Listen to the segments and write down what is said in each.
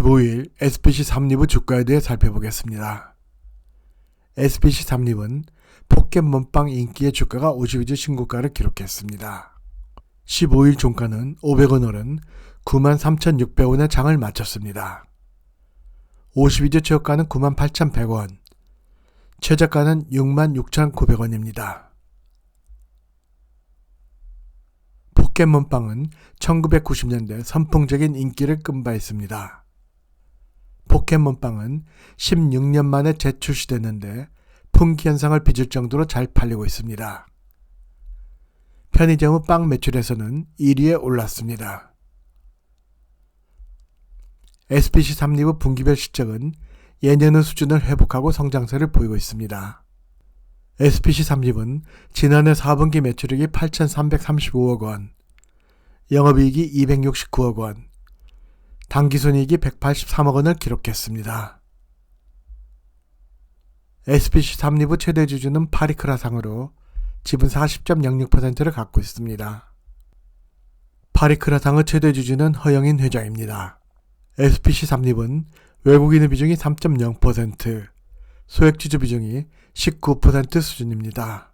15일 SPC 삼립의 주가에 대해 살펴보겠습니다. SPC 삼립은 포켓몬빵 인기의 주가가 52주 신고가를 기록했습니다. 15일 종가는 500원 오른 93,600원의 장을 마쳤습니다. 52주 최저가는 98,100원, 최저가는 66,900원입니다. 포켓몬빵은 1990년대 선풍적인 인기를 끈바 있습니다. 포켓몬빵은 16년 만에 재출시됐는데 풍기 현상을 빚을 정도로 잘 팔리고 있습니다. 편의점의 빵 매출에서는 1위에 올랐습니다. SPC 삼립의 분기별 실적은 예년의 수준을 회복하고 성장세를 보이고 있습니다. SPC 삼립은 지난해 4분기 매출액이 8,335억 원, 영업이익이 269억 원, 당기순이익이 183억 원을 기록했습니다. SPC 삼립의 최대 주주는 파리크라상으로 지분 40.06%를 갖고 있습니다. 파리크라상의 최대 주주는 허영인 회장입니다. SPC 삼립은 외국인의 비중이 3.0%, 소액주주 비중이 19% 수준입니다.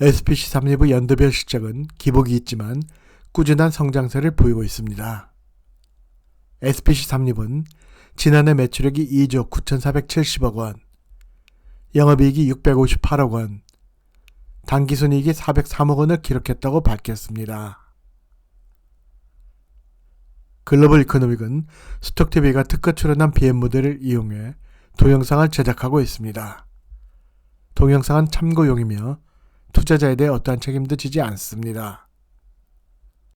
SPC 삼립의 연도별 실적은 기복이 있지만 꾸준한 성장세를 보이고 있습니다. SPC 삼립은 지난해 매출액이 2조 9,470억 원, 영업이익이 658억 원, 당기순이익이 403억 원을 기록했다고 밝혔습니다. 글로벌 이코노믹은 스톡TV가 특허 출원한 BM 모델을 이용해 동영상을 제작하고 있습니다. 동영상은 참고용이며 투자자에 대해 어떠한 책임도 지지 않습니다.